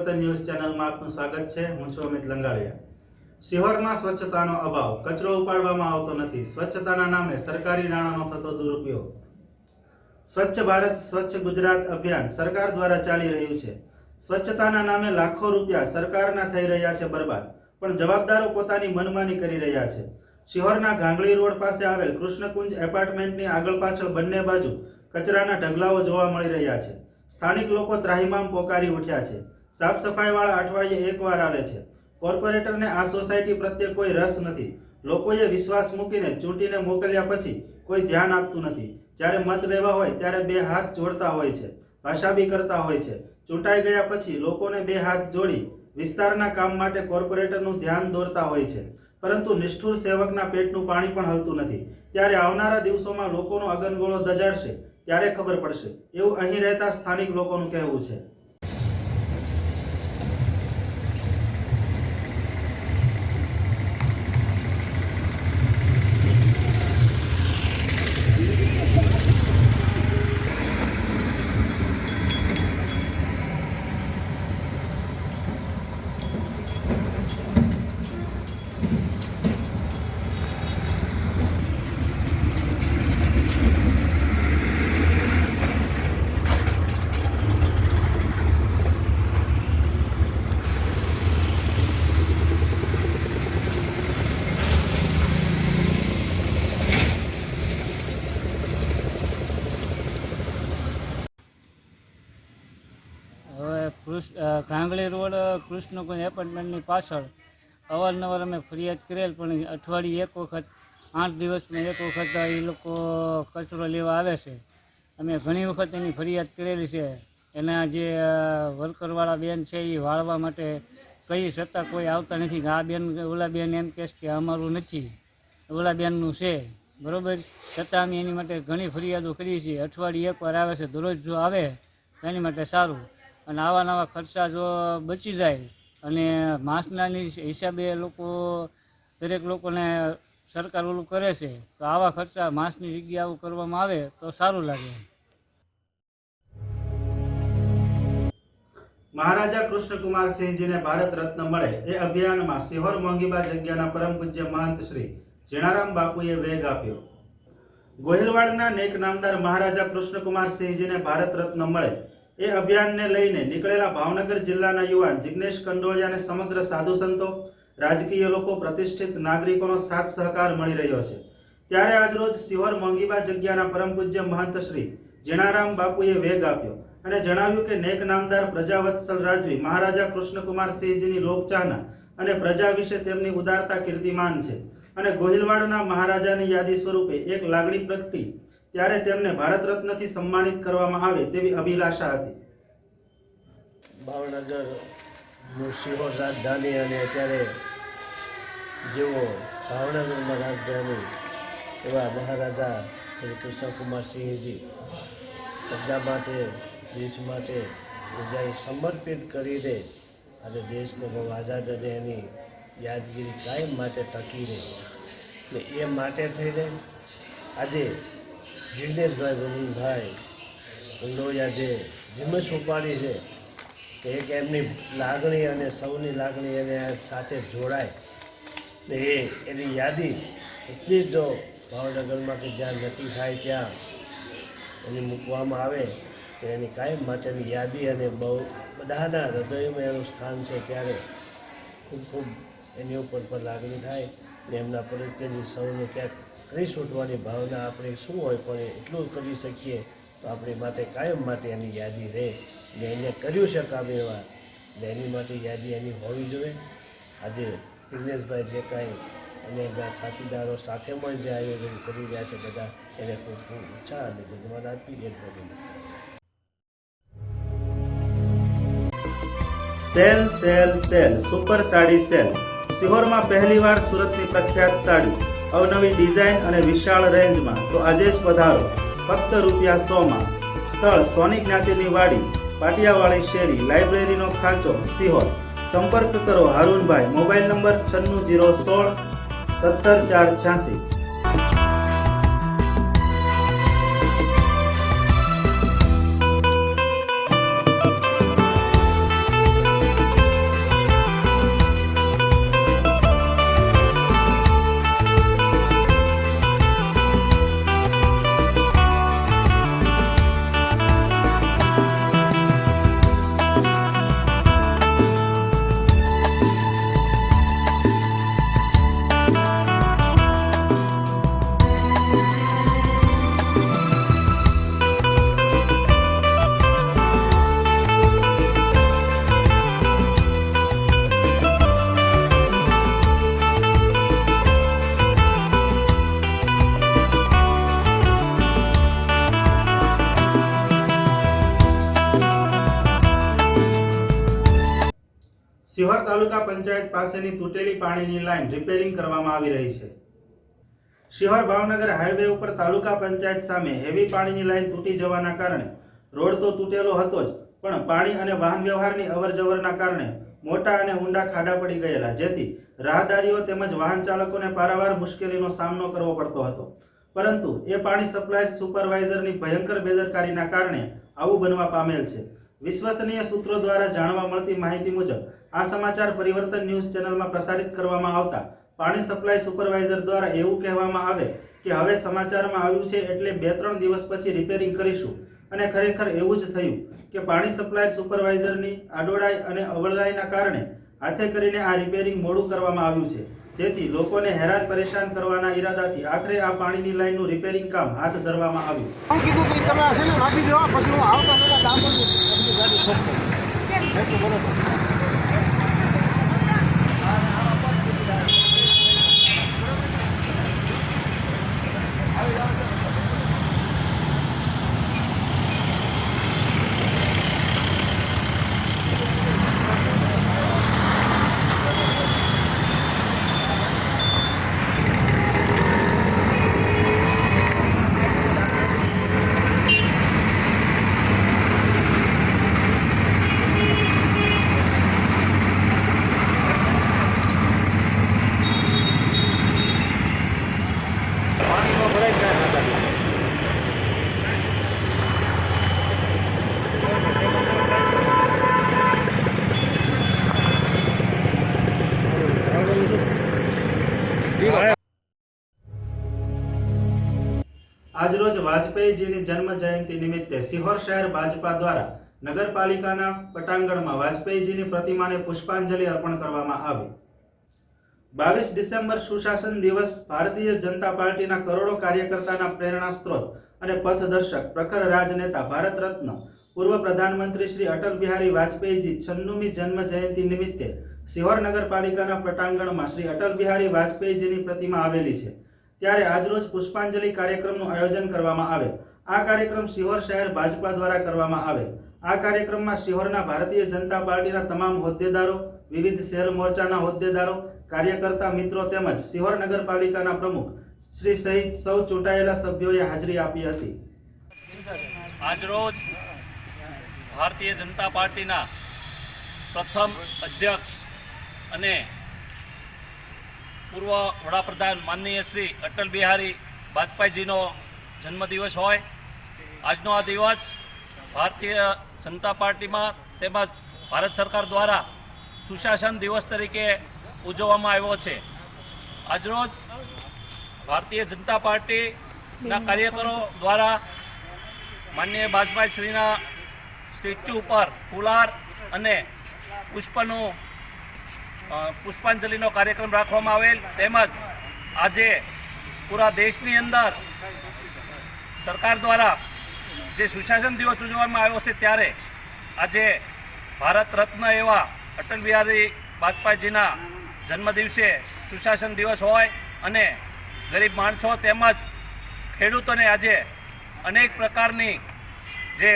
પરિવર્તન ન્યૂઝ ચેનલમાં આપનું સ્વાગત છે. હું છું અમિત લંગાળિયા શિહોરમાં સ્વચ્છતાનો અભાવ કચરો ઉપાડવામાં આવતો નથી. સ્વચ્છતાના નામે સરકારી નાણાંનો થતો દુરુપયોગ. સ્વચ્છ ભારત, સ્વચ્છ ગુજરાત અભિયાન સરકાર દ્વારા ચાલી રહ્યું છે. સ્વચ્છતાના નામે લાખો રૂપિયા સરકારના થઈ રહ્યા છે બરબાદ, પણ જવાબદારો પોતાની મનમાની કરી રહ્યા છે. શિહોરના ગાંગળી રોડ પાસે આવેલ કૃષ્ણકુંજ એપાર્ટમેન્ટની આગળ પાછળ બંને બાજુ કચરાના ઢગલાઓ જોવા મળી રહ્યા છે. સ્થાનિક લોકો ત્રાહિમામ પોકારી ઉઠ્યા છે. સાફ સફાઈવાળા અઠવાડિયે એકવાર આવે છે. કોર્પોરેટરને આ સોસાયટી પ્રત્યે કોઈ રસ નથી. લોકોએ વિશ્વાસ મૂકીને ચૂંટીને મોકલ્યા પછી કોઈ ધ્યાન આપતું નથી. જ્યારે મત લેવા હોય ત્યારે બે હાથ જોડતા હોય છે. ભાષાબી કરતા હોય છે. ચૂંટાઈ ગયા પછી લોકોને બે હાથ જોડી વિસ્તારના કામ માટે કોર્પોરેટરનું ધ્યાન દોરતા હોય છે. પરંતુ નિષ્ઠુર સેવકના પેટનું પાણી પણ હલતું નથી. ત્યારે આવનારા દિવસોમાં લોકોનો અગનગોળો દજાડશે. ત્યારે ખબર પડશે. એવું અહીં રહેતા સ્થાનિક લોકોનું કહેવું છે. કૃષ્ણ રોડ કૃષ્ણકુંજ એપાર્ટમેન્ટની પાછળ. અવારનવાર અમે ફરિયાદ કરેલ, પણ અઠવાડિયે એક વખત, આઠ દિવસમાં એક વખત એ લોકો કચરો લેવા આવે છે. અમે ઘણી વખત એની ફરિયાદ કરેલી છે. એના જે વર્કરવાળા બેન છે એ વાળવા માટે કહી છતાં કોઈ આવતા નથી. આ બેન, ઓલા બેન એમ કહેશ કે અમારું નથી. ઓલા બેનનું છે. બરોબર? છતાં અમે એની માટે ઘણી ફરિયાદો કરીએ છીએ અઠવાડિયે એકવાર આવે છે. દરરોજ જો આવે એની માટે સારું. અને આવા નવા ખર્ચા જો બચી જાય અને માસનાની હિસાબે લોકો, દરેક લોકોને સરકાર ઓલું કરે છે, તો આવા ખર્ચા માસની જગ્યાએ કરવામાં આવે તો સારું લાગે. મહારાજા કૃષ્ણકુમાર સિંહજીને ભારત રત્ન મળે એ અભિયાનમાં સિહોર મોંઘીબા જગ્યાના પરમ પૂજ્ય મહંત શ્રી જીણારામ બાપુએ વેગ આપ્યો. ગોહિલવાડના નેક નામદાર મહારાજા કૃષ્ણકુમાર સિંહજીને ભારત રત્ન મળે એ અભિયાનને લઈને નીકળેલા ભાવનગર જિલ્લાના યુવાન જિગ્નેશ કંડોળિયાને સમગ્ર સાધુ સંતો, રાજકીય લોકો, પ્રતિષ્ઠિત નાગરિકોનો સાથ સહકાર મળી રહ્યો છે. ત્યારે આજરોજ શિવર મોંઘીબા જગ્યાના પરમ પૂજ્ય મહંત શ્રી જીણારામ બાપુએ વેગ આપ્યો અને જણાવ્યું કે નેક નામદાર પ્રજાવત્સલ રાજવી મહારાજા કૃષ્ણકુમાર સિંહજીની લોકચાહના અને પ્રજા વિશે તેમની ઉદારતા કીર્તિમાન છે અને ગોહિલવાડના મહારાજાની યાદી સ્વરૂપે એક લાગણી પ્રગટી ત્યારે તેમને ભારત રત્નથી સન્માનિત કરવામાં આવે તેવી અભિલાષા હતી. ભાવનગરનું સિહોર રાજધાની અને અત્યારે જેઓ ભાવનગરમાં રાજધાની એવા મહારાજા શ્રી કૃષ્ણકુમાર સિંહજી પ્રજા માટે, દેશ માટે પ્રજાએ સમર્પિત કરીને અને દેશને બહુ આઝાદ અને એની યાદગીરી કાયમ માટે ટકી રહે. એ માટે થઈને આજે જિગ્નેશભાઈ ગોવિંદભાઈ કંડોળિયા જે હિંમત ઉપાડી છે કે એક એમની લાગણી અને સૌની લાગણી એને સાથે જોડાય. એ એની યાદી એટલી જ જો ભાવનગરમાં કે જ્યાં નક્કી થાય ત્યાં એને મૂકવામાં આવે, તો એની કાયમ માટેની યાદી અને બહુ બધાના હૃદયમાં એનું સ્થાન છે ત્યારે ખૂબ ખૂબ એની ઉપર પણ લાગણી થાય ને એમના પ્રત્યેની સૌને ક્યાંક કરી છૂટવાની ભાવના આપણે શું હોય પણ એટલું કરી શકીએ તો આપણી માટે કાયમ માટે એની યાદી રહે. ને એને કર્યું છે કામ એવા. ને એની માટે યાદી એની હોવી જોઈએ. આજે દિનેશભાઈ જે કાંઈ અને એના સાથીદારો સાથે મળી જે આયોજન કરી રહ્યા છે બધા, એને ખૂબ ખૂબ ઈચ્છા અને ધન્યવાદ આપી એ sale sale sale, super sari sale. સિહોરમાં પહેલીવાર સુરતની પ્રખ્યાત સાડી. અવનવી ડિઝાઇન અને વિશાળ રેન્જમાં, તો આજે જ પધારો. ફક્ત રૂપિયા સોમાં. સ્થળ સોની જ્ઞાતિની વાડી, પાટિયાવાળી શેરી, લાઇબ્રેરીનો ખાંચો, સિહોર. સંપર્ક કરો હારૂનભાઈ, મોબાઈલ નંબર છન્નું જીરો સોળ, સત્તર ચાર છ્યાસી. તાલુકા પંચાયત પાસેની તૂટેલી પાણીની લાઇન રિપેરિંગ કરવામાં આવી રહી છે. શિહોર ભાવનગર હાઈવે ઉપર તાલુકા પંચાયત સામે હેવી પાણીની લાઇન તૂટી જવાના કારણે રોડ તો તૂટેલો હતો જ, પણ પાણી અને વાહન વ્યવહારની અવરજવરના કારણે મોટા અને ઊંડા ખાડા પડી ગયેલા, જેથી રાહદારીઓ તેમજ વાહન ચાલકોને પારાવાર મુશ્કેલીનો સામનો કરવો પડતો હતો. પરંતુ એ પાણી સપ્લાય સુપરવાઇઝરની ભયંકર બેદરકારીના કારણે આવું બનવા પામેલ છે. વિશ્વસનીય સૂત્રો દ્વારા જાણવા મળતી માહિતી મુજબ આ સમાચાર પરિવર્તન ન્યૂઝ ચેનલમાં પ્રસારિત કરવામાં આવતા પાણી સપ્લાય સુપરવાઇઝર દ્વારા એવું કહેવામાં આવે કે હવે સમાચારમાં આવ્યું છે એટલે બે ત્રણ દિવસ પછી રિપેરિંગ કરીશું. અને ખરેખર એવું જ થયું કે પાણી સપ્લાય સુપરવાઇઝરની આડોડાઈ અને અવળાઈના કારણે હાથે કરીને આ રિપેરિંગ મોડું કરવામાં આવ્યું છે. જેથી લોકોને હેરાન પરેશાન કરવાના ઈરાદાથી આખરે આ પાણીની લાઈનનું રિપેરિંગ કામ હાથ ધરવામાં આવ્યું. કીધું કે તમે નાખી દેવા, પછી હું આવતા પહેલા કામ કરજો પછી ગાડી ઠોકતો એટલું બરોબર આજરોજ વાજપેયીજીની જન્મ જયંતિ નિમિત્તે સિહોર શહેર ભાજપા દ્વારા નગરપાલિકાના પટાંગણમાં વાજપેયીજીની પ્રતિમાને પુષ્પાંજલિ અર્પણ કરવામાં આવી. બાવીસ ડિસેમ્બર સુશાસન દિવસ ભારતીય જનતા પાર્ટીના કરોડો કાર્યકર્તાના પ્રેરણા સ્ત્રોત અને પથદર્શક પ્રખર રાજનેતા ભારત રત્ન પૂર્વ પ્રધાનમંત્રી શ્રી અટલ બિહારી વાજપેયીજી છન્નુમી જન્મ જયંતિ નિમિત્તે સિહોર નગરપાલિકાના પટાંગણમાં શ્રી અટલ બિહારી વાજપેયીજીની પ્રતિમા આવેલી છે. ત્યારે આજરોજ પુષ્પાંજલિ કાર્યક્રમનું આયોજન કરવામાં આવે. આ કાર્યક્રમ સિહોર શહેર ભાજપા દ્વારા કરવામાં આવે. આ કાર્યક્રમમાં સિહોરના ભારતીય જનતા પાર્ટીના તમામ હોદ્દેદારો, વિવિધ શહેર મોરચાના હોદ્દેદારો, કાર્યકર્તા મિત્રો તેમજ સિહોર નગરપાલિકાના પ્રમુખ શ્રી સહિત સૌ ચૂંટાયેલા સભ્યોએ હાજરી આપી હતી. આજરોજ ભારતીય જનતા પાર્ટીના પ્રથમ અધ્યક્ષ અને પૂર્વ વડાપ્રધાન માનનીય શ્રી અટલ બિહારી વાજપેયીજીનો જન્મદિવસ હોય. આજનો આ દિવસ ભારતીય જનતા પાર્ટીમાં તેમજ ભારત સરકાર દ્વારા સુશાસન દિવસ તરીકે ઉજવવામાં આવ્યો છે. આજરોજ ભારતીય જનતા પાર્ટીના કાર્યકરો દ્વારા માનનીય બાજપાઈ શ્રીના સ્ટેચ્યુ ઉપર ફુલાર અને પુષ્પનું પુષ્પાંજલિનો કાર્યક્રમ રાખવામાં આવેલ. તેમજ આજે પૂરા દેશની અંદર સરકાર દ્વારા જે સુશાસન દિવસ ઉજવવામાં આવ્યો છે ત્યારે આજે ભારત રત્ન એવા અટલ બિહારી વાજપેયીજીના જન્મદિવસે સુશાસન દિવસ હોય અને ગરીબ માણસો તેમજ ખેડૂતોને આજે અનેક પ્રકારની જે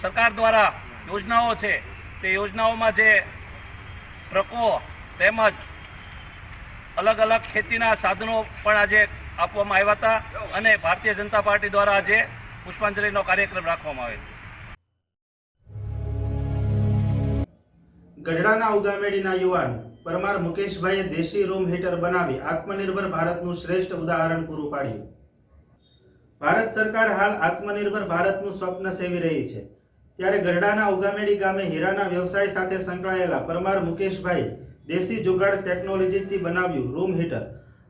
સરકાર દ્વારા યોજનાઓ છે તે યોજનાઓમાં જે ટ્રકો તેમજ અલગ અલગ ખેતીના સાધનો પણ આજે આપવામાં આવ્યા હતા અને ભારતીય જનતા પાર્ટી દ્વારા આજે પુષ્પાંજલિનો કાર્યક્રમ રાખવામાં આવ્યો ગઢડાના ઉગામેડીના યુવાન પરમાર મુકેશભાઈએ દેશી રૂમ હીટર બનાવી આત્મનિર્ભર ભારતનું શ્રેષ્ઠ ઉદાહરણ પૂરું પાડ્યું. ભારત સરકાર હાલ આત્મનિર્ભર ભારતનું સ્વપ્ન સેવી રહી છે. ત્યારે ગઢડાના ઉગામેડી ગામે હીરાના વ્યવસાય સાથે સંકળાયેલા પરમાર મુકેશભાઈ દેશી જુગાડ ટેકનોલોજીથી બનાવ્યું રૂમ હીટર.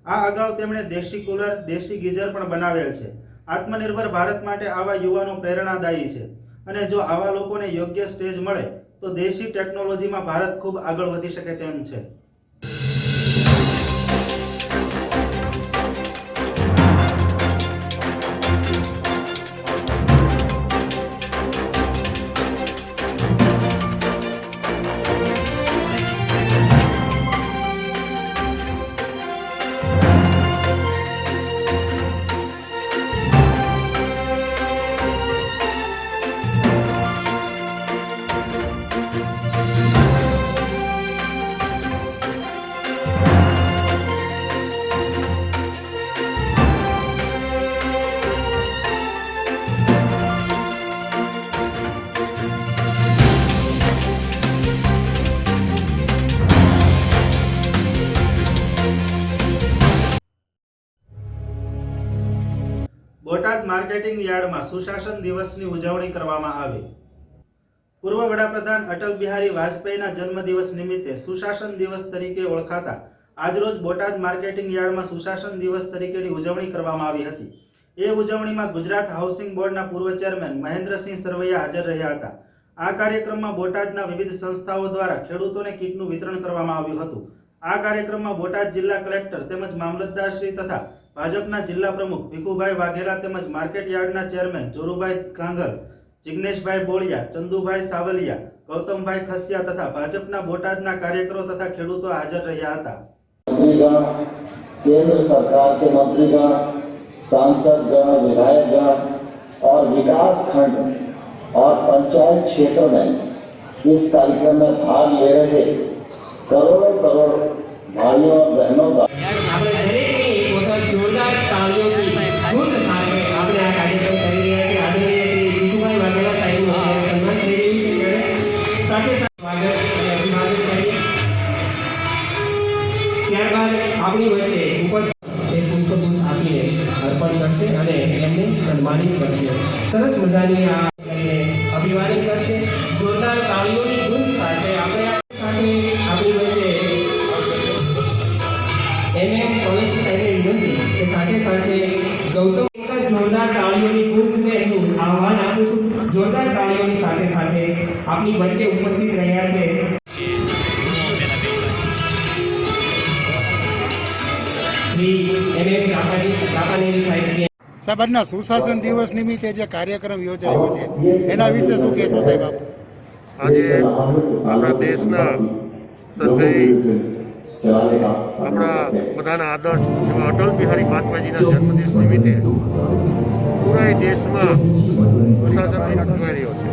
આ અગાઉ તેમણે દેશી કુલર, દેશી ગીઝર પણ બનાવેલ છે. આત્મનિર્ભર ભારત માટે આવા યુવાનો પ્રેરણાદાયી છે. અને જો આવા લોકોને યોગ્ય સ્ટેજ મળે, તો દેશી ટેકનોલોજીમાં ભારત ખૂબ આગળ વધી શકે તેમ છે. માર્કેટિંગ યાર્ડમાં સુશાસન દિવસની ઉજવણી કરવામાં આવી. પૂર્વ વડાપ્રધાન અટલ બિહારી વાજપેયીના જન્મદિવસ નિમિત્તે સુશાસન દિવસ તરીકે ઓળખાતા આજરોજ બોટાદ માર્કેટિંગ યાર્ડમાં સુશાસન દિવસ તરીકેની ઉજવણી કરવામાં આવી હતી. એ ઉજવણીમાં ગુજરાત હાઉસિંગ બોર્ડના પૂર્વ ચેરમેન મહેન્દ્રસિંહ સરવૈયા હાજર રહ્યા હતા. આ કાર્યક્રમમાં બોટાદના વિવિધ સંસ્થાઓ દ્વારા ખેડૂતોને કીટનું વિતરણ કરવામાં આવ્યું હતું. આ કાર્યક્રમમાં બોટાદ જિલ્લા કલેક્ટર તેમજ મામલતદારશ્રી તથા ભાજપના જિલ્લા પ્રમુખ ભીખુભાઈ વાઘેલા તેમજ માર્કેટ યાર્ડના ચેરમેન જોરુભાઈ કાંગલ જિગ્નેશભાઈ બોળિયા ચંદુભાઈ સાવલિયા ગૌતમભાઈ ખસિયા તથા ભાજપના બોટાદના કાર્યકરો તથા ખેડૂતો હાજર રહ્યા હતા मंत्रीगण केंद्र सरकार के मंत्रीगण सांसद गण विधायक गण और विकास खंड और पंचायत क्षेत्र में इस कार्यक्रम में भाग ले रहे करोड़ों करोड़ भाइयों और बहनों का ત્યારબાદ આપણી વચ્ચે ઉપસ્થિત એક પુષ્પગુચ્છ આપીને અર્પણ કરશે અને એમને સન્માનિત કરશે. સરસ મજાની આ આપની વચ્ચે ઉપસ્થિત રહ્યા છે. શ્રી એમ. એમ. ચાપાનેરી સાહેબ શ્રી સાહેબ સુશાસન દિવસ નિમિત્તે જે કાર્યક્રમ યોજાયો છે એના વિશે શું કહેશો સાહેબ આપ? આજે આપણા દેશના સદગઈ આપણા બધાના આદર્શ એવા અટલ બિહારી વાજપેયીજીના જન્મદિવસ નિમિત્તે પૂરા દેશમાં સુશાસન દિવસ ઉજવાઈ રહ્યો છે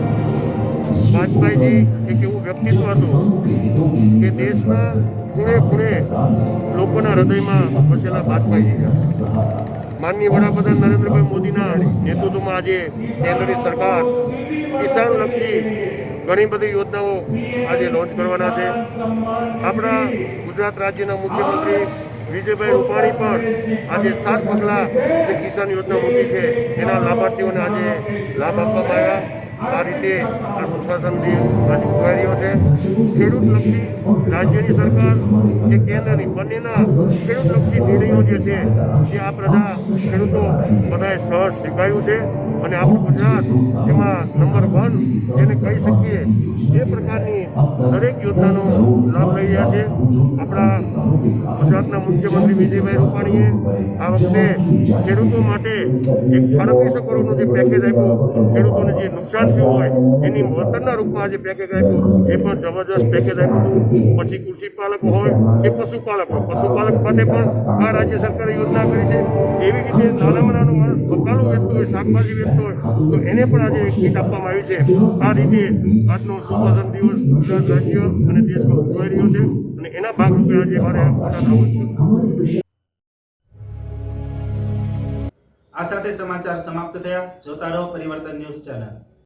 વાજપેયીજી એક એવું વ્યક્તિત્વ હતું કે દેશના ખૂણે ખૂણે લોકોના હૃદયમાં વસેલા વાજપેયીજી માનનીય વડાપ્રધાન નરેન્દ્રભાઈ મોદીના નેતૃત્વમાં આજે કેન્દ્રની સરકાર કિસાનલક્ષી ઘણી બધી યોજનાઓ આજે લોન્ચ કરવાના છે. આપણા ગુજરાત રાજ્યના મુખ્યમંત્રી વિજયભાઈ રૂપાણી પણ આજે સાત પગલાં જે કિસાન યોજના મૂકી છે, એના લાભાર્થીઓને આજે લાભ આપવામાં આવ્યા. આ રીતે આ સુશાસનની રહ્યો છે. ખેડૂતલક્ષી રાજ્યની સરકાર કે કેન્દ્રની બંનેના ખેડૂતલક્ષી નિર્ણયો જે છે એ આ પ્રજા ખેડૂતો બધાએ સહજ સ્વીકાર્યું છે અને આપણું ગુજરાત એમાં નંબર વન જેને કહી શકીએ એ પ્રકારની દરેક યોજનાનો લાભ લઈ રહ્યા છે. આપણા ગુજરાતના મુખ્યમંત્રી વિજયભાઈ રૂપાણીએ આ વખતે ખેડૂતો માટે એક સાડત્રીસો કરોડનું જે પેકેજ આપ્યું, ખેડૂતોને જે નુકસાન થયું હોય. એની વતનના રૂપમાં આજે પેકેજ આપ્યું એ પણ જબરજસ્ત પેકેજ આપ્યું હતું પછી કૃષિ પાલકો હોય કે પશુપાલક હોય. પશુપાલક માટે પણ આ રાજ્ય સરકારે યોજના કરી છે. એવી રીતે નાનામાં નાનો માણસ બકાલું વેચતો હોય શાકભાજી વેચતો હોય તો એને પણ આજે કીટ આપવામાં આવી છે. આ રીતે આજનો સુશાસન દિવસ ગુજરાત રાજ્ય અને દેશમાં ઉજવાઈ રહ્યો છે અને એના ભાગરૂપે આજે મારે આવવું છે. આ સાથે સમાચાર સમાપ્ત થયા. જોતા રહો પરિવર્તન ન્યૂઝ ચેનલ.